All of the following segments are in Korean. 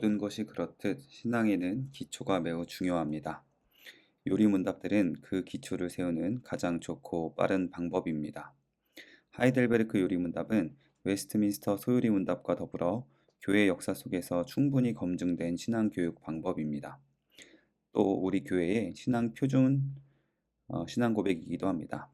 모든 것이 그렇듯 신앙에는 기초가 매우 중요합니다. 요리 문답들은 그 기초를 세우는 가장 좋고 빠른 방법입니다. 하이델베르크 요리 문답은 웨스트민스터 소요리 문답과 더불어 교회 역사 속에서 충분히 검증된 신앙 교육 방법입니다. 또 우리 교회의 신앙 표준 어, 신앙 고백이기도 합니다.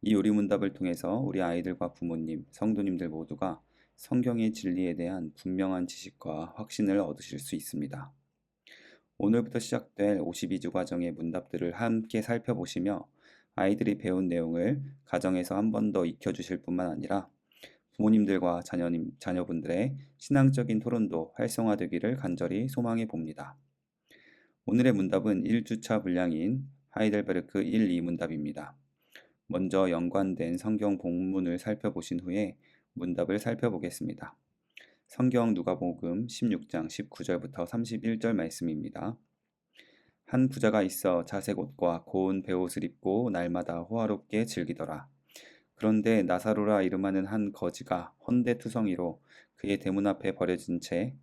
이 요리 문답을 통해서 우리 아이들과 부모님, 성도님들 모두가 성경의 진리에 대한 분명한 지식과 확신을 얻으실 수 있습니다. 오늘부터 시작될 52주 과정의 문답들을 함께 살펴보시며 아이들이 배운 내용을 가정에서 한 번 더 익혀주실 뿐만 아니라 부모님들과 자녀님, 자녀분들의 신앙적인 토론도 활성화되기를 간절히 소망해 봅니다. 오늘의 문답은 1주차 분량인 하이델베르크 1, 2 문답입니다. 먼저 연관된 성경 본문을 살펴보신 후에 문답을 살펴보겠습니다. 성경 누가복음 16장 19절부터 31절 말씀입니다. 한 부자가 있어 자색 옷과 고운 베옷을 입고 날마다 호화롭게 즐기더라. 그런데 나사로라 이름하는 한 거지가 헌데투성이로 그의 대문 앞에 버려진 채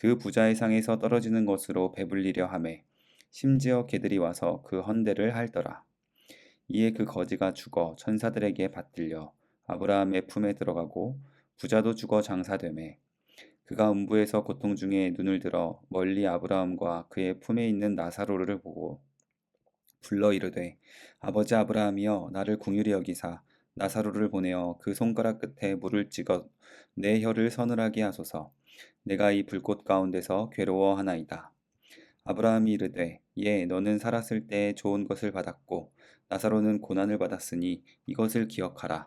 그 부자의 상에서 떨어지는 것으로 배불리려 하매 심지어 개들이 와서 그 헌대를 핥더라. 이에 그 거지가 죽어 천사들에게 받들려 아브라함의 품에 들어가고 부자도 죽어 장사되매 그가 음부에서 고통 중에 눈을 들어 멀리 아브라함과 그의 품에 있는 나사로를 보고 불러 이르되 아버지 아브라함이여 나를 궁휼히 여기사. 나사로를 보내어 그 손가락 끝에 물을 찍어 내 혀를 서늘하게 하소서. 내가 이 불꽃 가운데서 괴로워하나이다. 아브라함이 이르되 예 너는 살았을 때 좋은 것을 받았고 나사로는 고난을 받았으니 이것을 기억하라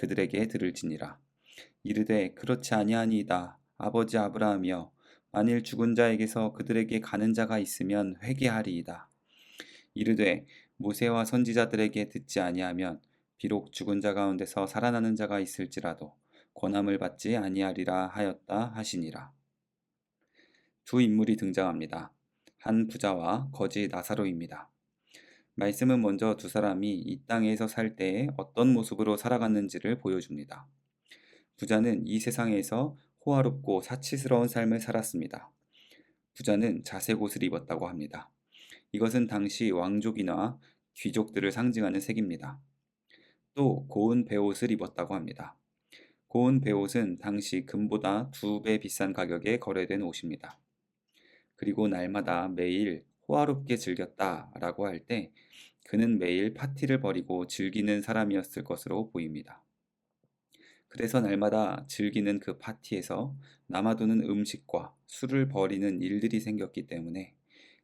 그들에게 들을지니라. 이르되 그렇지 아니하니이다. 아버지 아브라함이여 만일 죽은 자에게서 그들에게 가는 자가 있으면 회개하리이다. 이르되 모세와 선지자들에게 듣지 아니하면 비록 죽은 자 가운데서 살아나는 자가 있을지라도 권함을 받지 아니하리라 하였다 하시니라. 두 인물이 등장합니다. 한 부자와 거지 나사로입니다. 말씀은 먼저 두 사람이 이 땅에서 살 때에 어떤 모습으로 살아갔는지를 보여줍니다. 부자는 이 세상에서 호화롭고 사치스러운 삶을 살았습니다. 부자는 자색 옷을 입었다고 합니다. 이것은 당시 왕족이나 귀족들을 상징하는 색입니다. 또 고운 베옷을 입었다고 합니다. 고운 베옷은 당시 금보다 두 배 비싼 가격에 거래된 옷입니다. 그리고 날마다 매일 호화롭게 즐겼다라고 할 때 그는 매일 파티를 벌이고 즐기는 사람이었을 것으로 보입니다. 그래서 날마다 즐기는 그 파티에서 남아도는 음식과 술을 버리는 일들이 생겼기 때문에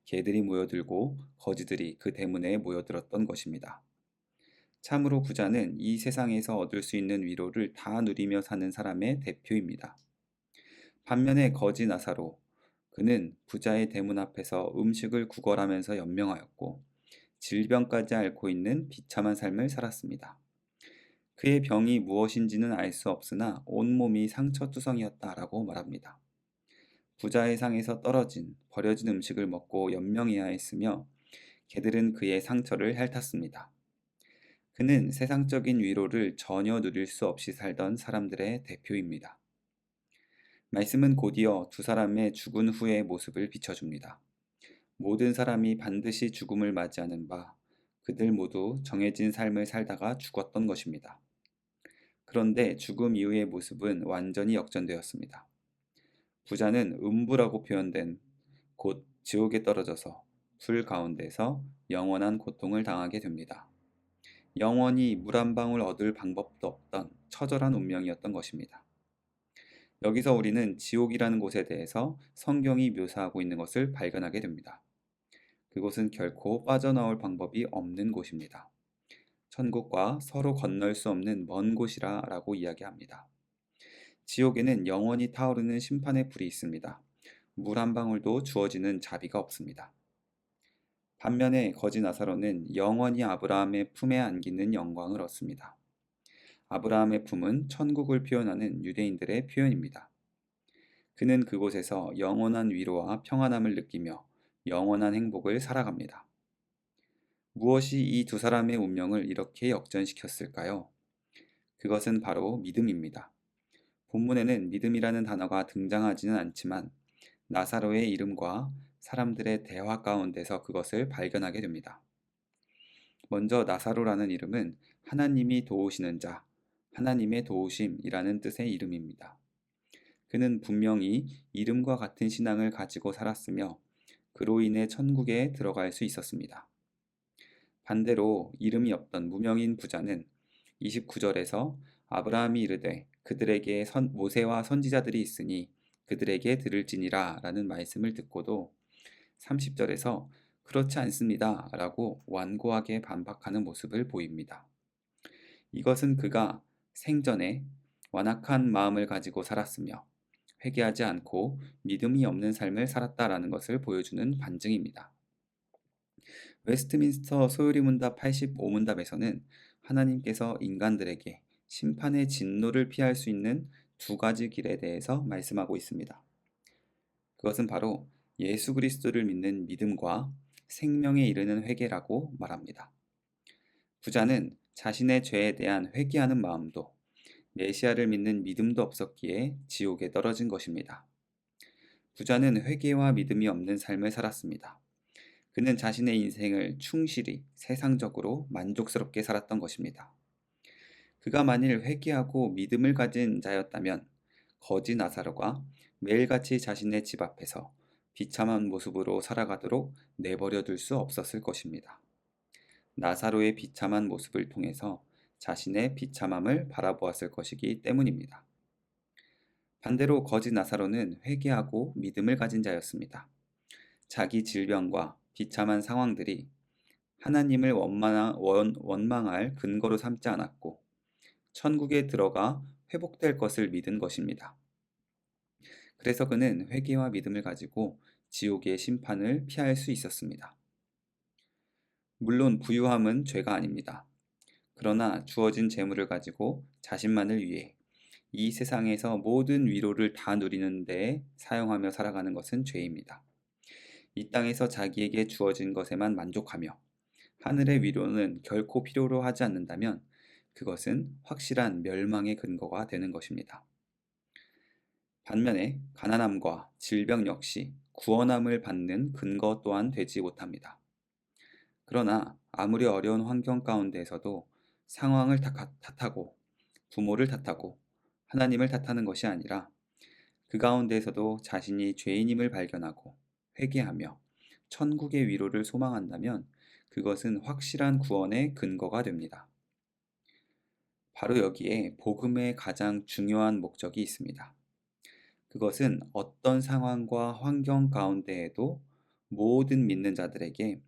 개들이 모여들고 거지들이 그 대문에 모여들었던 것입니다. 참으로 부자는 이 세상에서 얻을 수 있는 위로를 다 누리며 사는 사람의 대표입니다. 반면에 거지 나사로, 그는 부자의 대문 앞에서 음식을 구걸하면서 연명하였고 질병까지 앓고 있는 비참한 삶을 살았습니다. 그의 병이 무엇인지는 알 수 없으나 온몸이 상처투성이었다라고 말합니다. 부자의 상에서 떨어진 버려진 음식을 먹고 연명해야 했으며 개들은 그의 상처를 핥았습니다. 그는 세상적인 위로를 전혀 누릴 수 없이 살던 사람들의 대표입니다. 말씀은 곧이어 두 사람의 죽은 후의 모습을 비춰줍니다. 모든 사람이 반드시 죽음을 맞이하는 바, 그들 모두 정해진 삶을 살다가 죽었던 것입니다. 그런데 죽음 이후의 모습은 완전히 역전되었습니다. 부자는 음부라고 표현된 곧 지옥에 떨어져서 불 가운데서 영원한 고통을 당하게 됩니다. 영원히 물 한 방울 얻을 방법도 없던 처절한 운명이었던 것입니다. 여기서 우리는 지옥이라는 곳에 대해서 성경이 묘사하고 있는 것을 발견하게 됩니다. 그곳은 결코 빠져나올 방법이 없는 곳입니다. 천국과 서로 건널 수 없는 먼 곳이라 라고 이야기합니다. 지옥에는 영원히 타오르는 심판의 불이 있습니다. 물 한 방울도 주어지는 자비가 없습니다. 반면에 거지 나사로는 영원히 아브라함의 품에 안기는 영광을 얻습니다. 아브라함의 품은 천국을 표현하는 유대인들의 표현입니다. 그는 그곳에서 영원한 위로와 평안함을 느끼며 영원한 행복을 살아갑니다. 무엇이 이 두 사람의 운명을 이렇게 역전시켰을까요? 그것은 바로 믿음입니다. 본문에는 믿음이라는 단어가 등장하지는 않지만 나사로의 이름과 사람들의 대화 가운데서 그것을 발견하게 됩니다. 먼저 나사로라는 이름은 하나님이 도우시는 자, 하나님의 도우심이라는 뜻의 이름입니다. 그는 분명히 이름과 같은 신앙을 가지고 살았으며 그로 인해 천국에 들어갈 수 있었습니다. 반대로 이름이 없던 무명인 부자는 29절에서 아브라함이 이르되 그들에게 선, 모세와 선지자들이 있으니 그들에게 들을지니라 라는 말씀을 듣고도 30절에서 그렇지 않습니다 라고 완고하게 반박하는 모습을 보입니다. 이것은 그가 생전에 완악한 마음을 가지고 살았으며 회개하지 않고 믿음이 없는 삶을 살았다라는 것을 보여주는 반증입니다. 웨스트민스터 소요리 문답 85문답에서는 하나님께서 인간들에게 심판의 진노를 피할 수 있는 두 가지 길에 대해서 말씀하고 있습니다. 그것은 바로 예수 그리스도를 믿는 믿음과 생명에 이르는 회개라고 말합니다. 부자는 자신의 죄에 대한 회개하는 마음도 메시아를 믿는 믿음도 없었기에 지옥에 떨어진 것입니다. 부자는 회개와 믿음이 없는 삶을 살았습니다. 그는 자신의 인생을 충실히 세상적으로 만족스럽게 살았던 것입니다. 그가 만일 회개하고 믿음을 가진 자였다면 거지 나사로가 매일같이 자신의 집 앞에서 비참한 모습으로 살아가도록 내버려 둘 수 없었을 것입니다. 나사로의 비참한 모습을 통해서 자신의 비참함을 바라보았을 것이기 때문입니다. 반대로 거지 나사로는 회개하고 믿음을 가진 자였습니다. 자기 질병과 비참한 상황들이 하나님을 원망 할 근거로 삼지 않았고 천국에 들어가 회복될 것을 믿은 것입니다. 그래서 그는 회개와 믿음을 가지고 지옥의 심판을 피할 수 있었습니다. 물론 부유함은 죄가 아닙니다. 그러나 주어진 재물을 가지고 자신만을 위해 이 세상에서 모든 위로를 다 누리는 데 사용하며 살아가는 것은 죄입니다. 이 땅에서 자기에게 주어진 것에만 만족하며 하늘의 위로는 결코 필요로 하지 않는다면 그것은 확실한 멸망의 근거가 되는 것입니다. 반면에 가난함과 질병 역시 구원함을 받는 근거 또한 되지 못합니다. 그러나 아무리 어려운 환경 가운데에서도 상황을 탓하고 부모를 탓하고 하나님을 탓하는 것이 아니라 그 가운데에서도 자신이 죄인임을 발견하고 회개하며 천국의 위로를 소망한다면 그것은 확실한 구원의 근거가 됩니다. 바로 여기에 복음의 가장 중요한 목적이 있습니다. 그것은 어떤 상황과 환경 가운데에도 모든 믿는 자들에게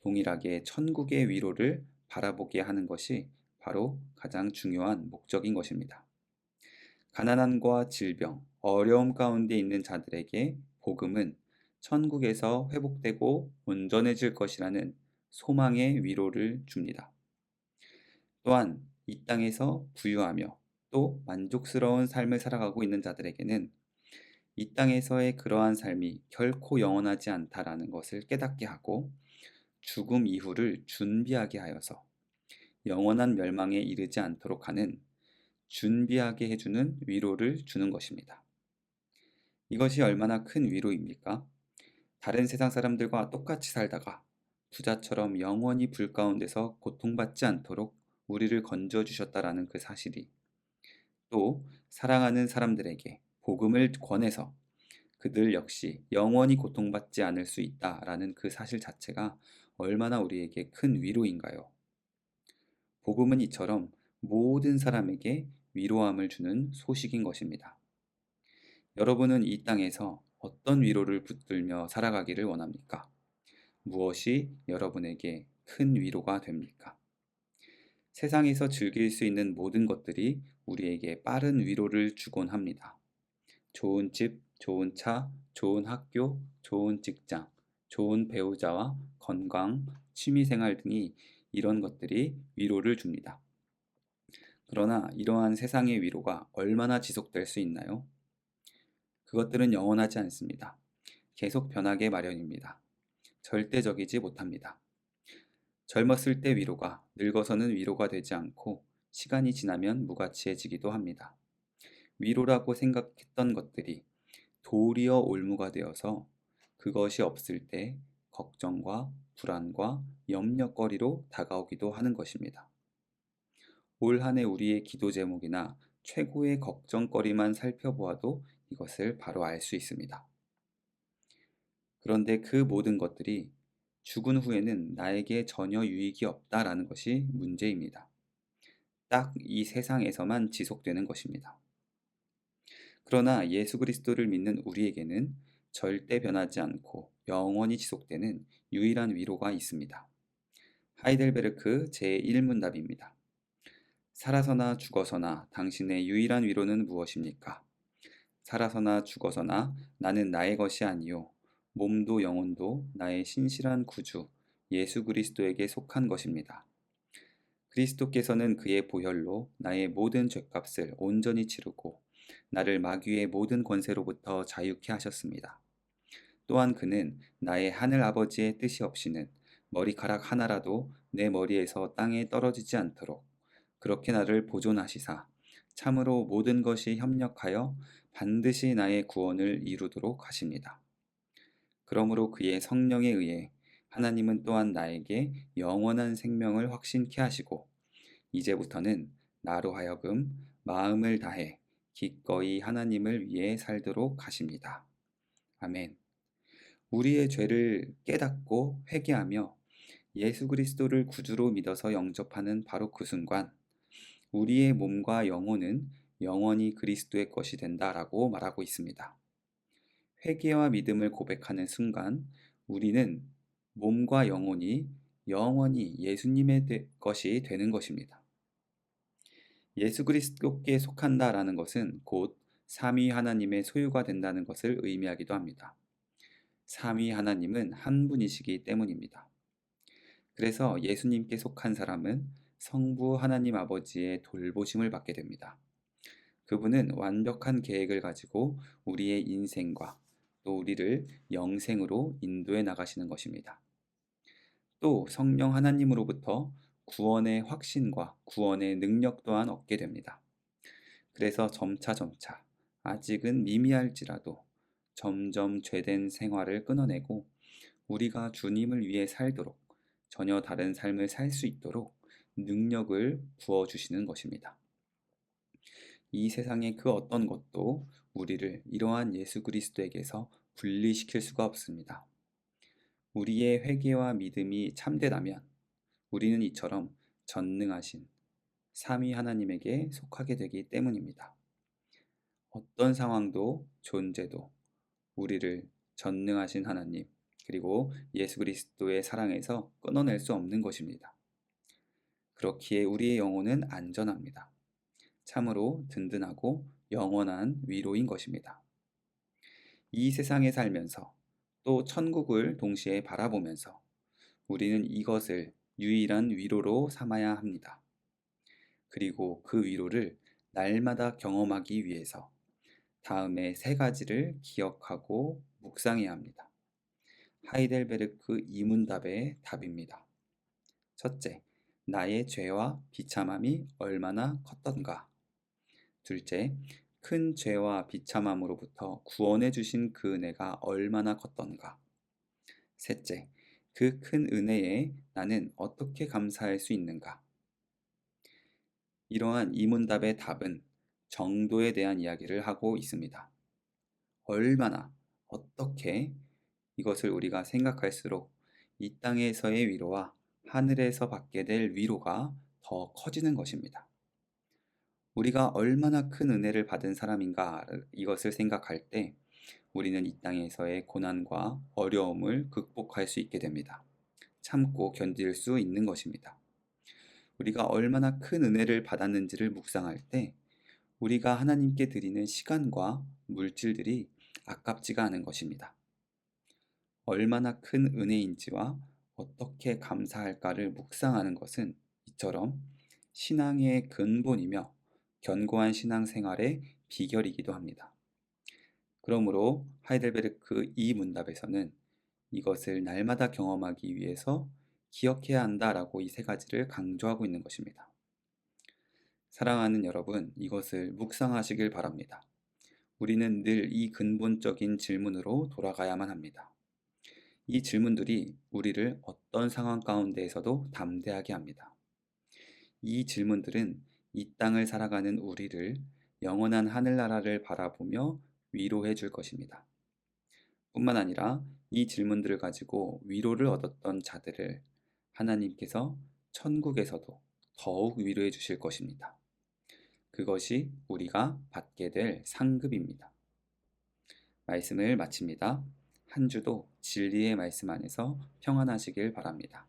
동일하게 천국의 위로를 바라보게 하는 것이 바로 가장 중요한 목적인 것입니다. 가난함과 질병, 어려움 가운데 있는 자들에게 복음은 천국에서 회복되고 온전해질 것이라는 소망의 위로를 줍니다. 또한 이 땅에서 부유하며 또 만족스러운 삶을 살아가고 있는 자들에게는 이 땅에서의 그러한 삶이 결코 영원하지 않다라는 것을 깨닫게 하고 죽음 이후를 준비하게 하여서 영원한 멸망에 이르지 않도록 하는 준비하게 해주는 위로를 주는 것입니다. 이것이 얼마나 큰 위로입니까? 다른 세상 사람들과 똑같이 살다가 부자처럼 영원히 불 가운데서 고통받지 않도록 우리를 건져 주셨다라는 그 사실이 또 사랑하는 사람들에게 복음을 권해서 그들 역시 영원히 고통받지 않을 수 있다라는 그 사실 자체가 얼마나 우리에게 큰 위로인가요? 복음은 이처럼 모든 사람에게 위로함을 주는 소식인 것입니다. 여러분은 이 땅에서 어떤 위로를 붙들며 살아가기를 원합니까? 무엇이 여러분에게 큰 위로가 됩니까? 세상에서 즐길 수 있는 모든 것들이 우리에게 빠른 위로를 주곤 합니다. 좋은 집, 좋은 차, 좋은 학교, 좋은 직장, 좋은 배우자와 건강, 취미생활 등이 이런 것들이 위로를 줍니다. 그러나 이러한 세상의 위로가 얼마나 지속될 수 있나요? 그것들은 영원하지 않습니다. 계속 변하게 마련입니다. 절대적이지 못합니다. 젊었을 때 위로가 늙어서는 위로가 되지 않고 시간이 지나면 무가치해지기도 합니다. 위로라고 생각했던 것들이 도리어 올무가 되어서 그것이 없을 때 걱정과 불안과 염려거리로 다가오기도 하는 것입니다. 올 한 해 우리의 기도 제목이나 최고의 걱정거리만 살펴보아도 이것을 바로 알 수 있습니다. 그런데 그 모든 것들이 죽은 후에는 나에게 전혀 유익이 없다라는 것이 문제입니다. 딱 이 세상에서만 지속되는 것입니다. 그러나 예수 그리스도를 믿는 우리에게는 절대 변하지 않고 영원히 지속되는 유일한 위로가 있습니다. 하이델베르크 제1문답입니다. 살아서나 죽어서나 당신의 유일한 위로는 무엇입니까? 살아서나 죽어서나 나는 나의 것이 아니요 몸도 영혼도 나의 신실한 구주 예수 그리스도에게 속한 것입니다. 그리스도께서는 그의 보혈로 나의 모든 죄값을 온전히 치르고 나를 마귀의 모든 권세로부터 자유케 하셨습니다. 또한 그는 나의 하늘 아버지의 뜻이 없이는 머리카락 하나라도 내 머리에서 땅에 떨어지지 않도록 그렇게 나를 보존하시사 참으로 모든 것이 협력하여 반드시 나의 구원을 이루도록 하십니다. 그러므로 그의 성령에 의해 하나님은 또한 나에게 영원한 생명을 확신케 하시고 이제부터는 나로 하여금 마음을 다해 기꺼이 하나님을 위해 살도록 하십니다. 아멘. 우리의 죄를 깨닫고 회개하며 예수 그리스도를 구주로 믿어서 영접하는 바로 그 순간 우리의 몸과 영혼은 영원히 그리스도의 것이 된다라고 말하고 있습니다. 회개와 믿음을 고백하는 순간 우리는 몸과 영혼이 영원히 예수님의 것이 되는 것입니다. 예수 그리스도께 속한다라는 것은 곧 삼위 하나님의 소유가 된다는 것을 의미하기도 합니다. 삼위 하나님은 한 분이시기 때문입니다. 그래서 예수님께 속한 사람은 성부 하나님 아버지의 돌보심을 받게 됩니다. 그분은 완벽한 계획을 가지고 우리의 인생과 또 우리를 영생으로 인도해 나가시는 것입니다. 또 성령 하나님으로부터 구원의 확신과 구원의 능력 또한 얻게 됩니다. 그래서 점차 점차 아직은 미미할지라도 점점 죄된 생활을 끊어내고 우리가 주님을 위해 살도록 전혀 다른 삶을 살 수 있도록 능력을 부어 주시는 것입니다. 이 세상의 그 어떤 것도 우리를 이러한 예수 그리스도에게서 분리시킬 수가 없습니다. 우리의 회개와 믿음이 참되다면 우리는 이처럼 전능하신 삼위 하나님에게 속하게 되기 때문입니다. 어떤 상황도 존재도 우리를 전능하신 하나님 그리고 예수 그리스도의 사랑에서 끊어낼 수 없는 것입니다. 그렇기에 우리의 영혼은 안전합니다. 참으로 든든하고 영원한 위로인 것입니다. 이 세상에 살면서 또 천국을 동시에 바라보면서 우리는 이것을 유일한 위로로 삼아야 합니다. 그리고 그 위로를 날마다 경험하기 위해서 다음에 세 가지를 기억하고 묵상해야 합니다. 하이델베르크 이문답의 답입니다. 첫째, 나의 죄와 비참함이 얼마나 컸던가. 둘째, 큰 죄와 비참함으로부터 구원해 주신 그 은혜가 얼마나 컸던가. 셋째, 그 큰 은혜에 나는 어떻게 감사할 수 있는가. 이러한 이문답의 답은 정도에 대한 이야기를 하고 있습니다. 얼마나, 어떻게 이것을 우리가 생각할수록 이 땅에서의 위로와 하늘에서 받게 될 위로가 더 커지는 것입니다. 우리가 얼마나 큰 은혜를 받은 사람인가 이것을 생각할 때 우리는 이 땅에서의 고난과 어려움을 극복할 수 있게 됩니다. 참고 견딜 수 있는 것입니다. 우리가 얼마나 큰 은혜를 받았는지를 묵상할 때 우리가 하나님께 드리는 시간과 물질들이 아깝지가 않은 것입니다. 얼마나 큰 은혜인지와 어떻게 감사할까를 묵상하는 것은 이처럼 신앙의 근본이며 견고한 신앙생활의 비결이기도 합니다. 그러므로 하이델베르크 이 문답에서는 이것을 날마다 경험하기 위해서 기억해야 한다라고 이 세 가지를 강조하고 있는 것입니다. 사랑하는 여러분, 이것을 묵상하시길 바랍니다. 우리는 늘 이 근본적인 질문으로 돌아가야만 합니다. 이 질문들이 우리를 어떤 상황 가운데에서도 담대하게 합니다. 이 질문들은 이 땅을 살아가는 우리를 영원한 하늘나라를 바라보며 위로해 줄 것입니다. 뿐만 아니라 이 질문들을 가지고 위로를 얻었던 자들을 하나님께서 천국에서도 더욱 위로해 주실 것입니다. 그것이 우리가 받게 될 상급입니다. 말씀을 마칩니다. 한 주도 진리의 말씀 안에서 평안하시길 바랍니다.